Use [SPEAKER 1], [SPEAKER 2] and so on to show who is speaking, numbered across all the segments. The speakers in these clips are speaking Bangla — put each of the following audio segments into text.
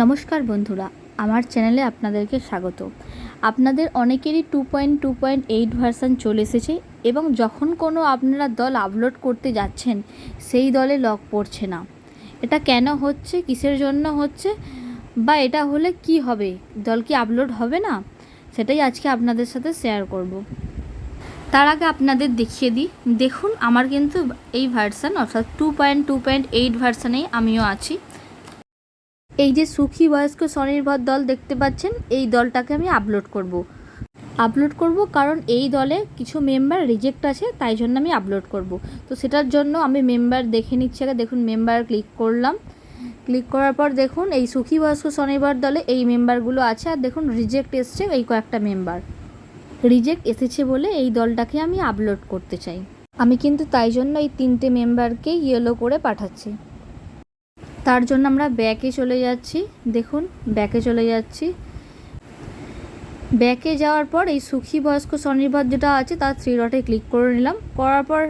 [SPEAKER 1] নমস্কার বন্ধুরা, আমার চ্যানেলে আপনাদেরকে স্বাগত। আপনাদের অনেকেরই two point two point eight version চলে এসেছে এবং যখন কোনো আপনারা দল আপলোড করতে যাচ্ছেন, সেই দলে লক পড়ছে না। এটা কেন হচ্ছে, কিসের জন্য হচ্ছে, বা এটা হলে কি হবে, দল কি আপলোড হবে না, সেটাই আজকে আপনাদের সাথে শেয়ার করব। তার আগে আপনাদের দেখিয়ে দিই। দেখুন, আমার কিন্তু এই ভার্সান অর্থাৎ two point two point eight ভার্সানেই আমিও আছি। এই যে সুখী বয়স্ক স্বনির্ভর দল দেখতে পাচ্ছেন, এই দলটাকে আমি আপলোড করব। আপলোড করব কারণ এই দলে কিছু মেম্বার রিজেক্ট আছে, তাই জন্য আমি আপলোড করব। তো সেটার জন্য আমি মেম্বার দেখে নিচ্ছি আগে, দেখুন মেম্বার ক্লিক করলাম ক্লিক করার পর দেখুন এই সুখী বয়স্ক স্বনির্ভর দলে এই মেম্বারগুলো আছে আর দেখুন রিজেক্ট এসছে এই কয়েকটা মেম্বার রিজেক্ট এসেছে বলে এই দলটাকে আমি আপলোড করতে চাই আমি কিন্তু তাই জন্য এই তিনটে মেম্বারকে ইয়েলো করে পাঠাচ্ছি তার জন্য আমরা ব্যাকে চলে যাচ্ছি। দেখুন, ব্যাকে চলে যাচ্ছি। ব্যাকে যাওয়ার পর এই সুখী বয়স্ক স্বনির্ভর যেটা আছে, তার থ্রি ডটে ক্লিক করে নিলাম। করার পর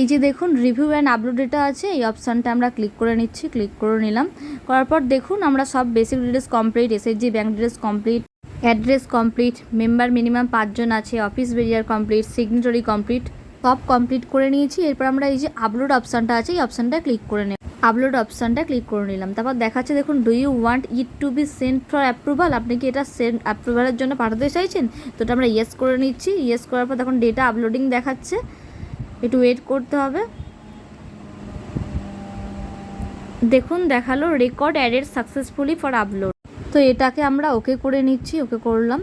[SPEAKER 1] এই যে দেখুন রিভিউ অ্যান্ড আপলোড ডেটা আছে, এই অপশানটা আমরা ক্লিক করে নিচ্ছি ক্লিক করে নিলাম। করার পর দেখুন, আমরা সব basic details complete SSG bank details complete address complete member minimum পাঁচজন আছে office bearer complete signatory complete সব কমপ্লিট করে নিয়েছি। এরপর আমরা এই যে আপলোড অপশানটা আছে, এই অপশানটা ক্লিক করে নেব আপলোড অপশানটা ক্লিক করে নিলাম। তারপর দেখাচ্ছে, দেখুন do you want it to be send for approval আপনি কি এটা সেন্ড অ্যাপ্রুভালের জন্য পাঠাতে চাইছেন? তো এটা আমরা ইয়েস করে নিচ্ছি। ইয়েস করার পর দেখুন ডেটা আপলোডিং দেখাচ্ছে। একটু ওয়েট করতে হবে। দেখুন, দেখাল record added successfully for upload তো এটাকে আমরা ওকে করে নিচ্ছি ওকে করলাম।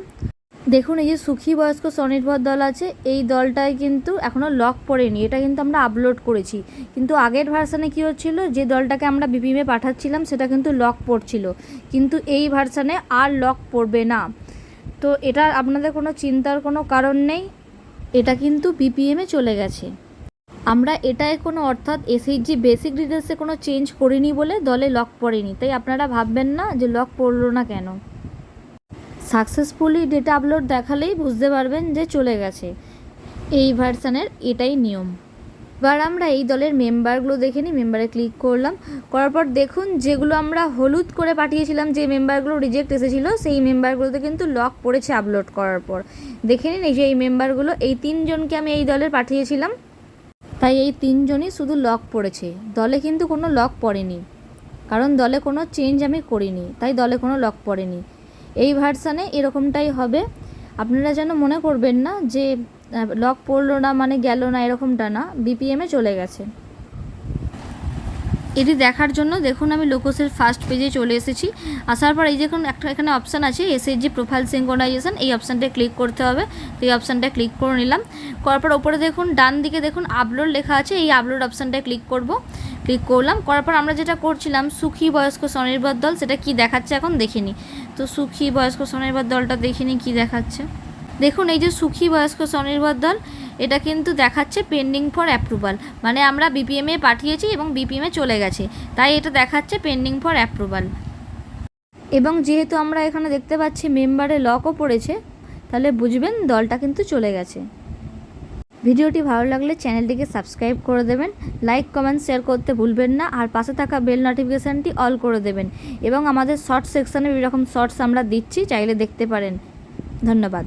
[SPEAKER 1] দেখুন, এই যে সুখী বয়স্ক স্বনির্ভর দল আছে, এই দলটায় কিন্তু এখনও লক পড়েনি। এটা কিন্তু আমরা আপলোড করেছি। কিন্তু আগের ভার্সানে কী হচ্ছিল, যে দলটাকে আমরা বিপিএমে পাঠাচ্ছিলাম, সেটা কিন্তু লক পড়ছিল। কিন্তু এই ভার্সানে আর লক পড়বে না। তো এটা আপনাদের কোনো চিন্তার কোনো কারণ নেই, এটা কিন্তু বিপিএমে চলে গেছে। আমরা এটায় কোনো, অর্থাৎ এসএইচজি বেসিক ডিটেলসে কোনো চেঞ্জ করিনি বলে দলে লক পড়েনি। তাই আপনারা ভাববেন না যে লক পড়ল না কেন। সাকসেসফুলি ডেটা আপলোড দেখালেই বুঝতে পারবেন যে চলে গেছে। এই ভার্সানের এটাই নিয়ম। এবার আমরা এই দলের মেম্বারগুলো দেখে নিই, মেম্বারে ক্লিক করলাম। করার পর দেখুন, যেগুলো আমরা হলুদ করে পাঠিয়েছিলাম, যে মেম্বারগুলো রিজেক্ট এসেছিল, সেই মেম্বারগুলোতে কিন্তু লক পড়েছে আপলোড করার পর। দেখে নিন এই যে এই মেম্বারগুলো, এই তিনজনকে আমি এই দলের পাঠিয়েছিলাম। তাই এই তিনজনই শুধু লক পড়েছে। দলে কিন্তু কোনো লক পড়েনি। কারণ দলে কোনো চেঞ্জ আমি করিনি। তাই দলে কোনো লক পড়েনি। এই ভার্সানে এরকমটাই হবে। আপনারা যেন মনে করবেন না যে লক পড়ল না মানে গেল না, এরকমটা না। বিপিএমে চলে গেছে। এটি দেখার জন্য দেখুন আমি লোকসের ফার্স্ট পেজে চলে এসেছি। আসার পর এই দেখুন একটা এখানে অপশান আছে এসএইচজি প্রোফাইল সিঙ্কোনাইজেশন এই অপশানটা ক্লিক করতে হবে। তো এই অপশানটা ক্লিক করে নিলাম। করার পর ওপরে দেখুন, ডান দিকে দেখুন আপলোড লেখা আছে, এই আপলোড অপশানটা ক্লিক করব। ক্লিক করলাম, করার পর আমরা যেটা করছিলাম, সুখী বয়স্ক স্বনির্ভর দল, সেটা কি দেখাচ্ছে এখন দেখিনি। তো সুখী বয়স্ক স্বনির্ভর দলটা দেখিনি, কি দেখাচ্ছে? দেখুন, এই যে সুখী বয়স্ক স্বনির্ভর দল, এটা কিন্তু দেখাচ্ছে পেন্ডিং ফর অ্যাপ্রুভাল মানে আমরা বিপিএমে পাঠিয়েছি এবং বিপিএমে চলে গেছে। তাই এটা দেখাচ্ছে পেন্ডিং ফর অ্যাপ্রুভাল এবং যেহেতু আমরা এখানে দেখতে পাচ্ছি মেম্বারে লকও পড়েছে, তাহলে বুঝবেন দলটা কিন্তু চলে গেছে। ভিডিওটি ভালো লাগলে চ্যানেলটিকে সাবস্ক্রাইব করে দেবেন, লাইক, কমেন্ট, শেয়ার করতে ভুলবেন না, আর পাশে থাকা বেল নোটিফিকেশানটি অল করে দেবেন এবং আমাদের শর্ট সেকশানে এরকম শর্টস আমরা দিচ্ছি, চাইলে দেখতে পারেন। ধন্যবাদ।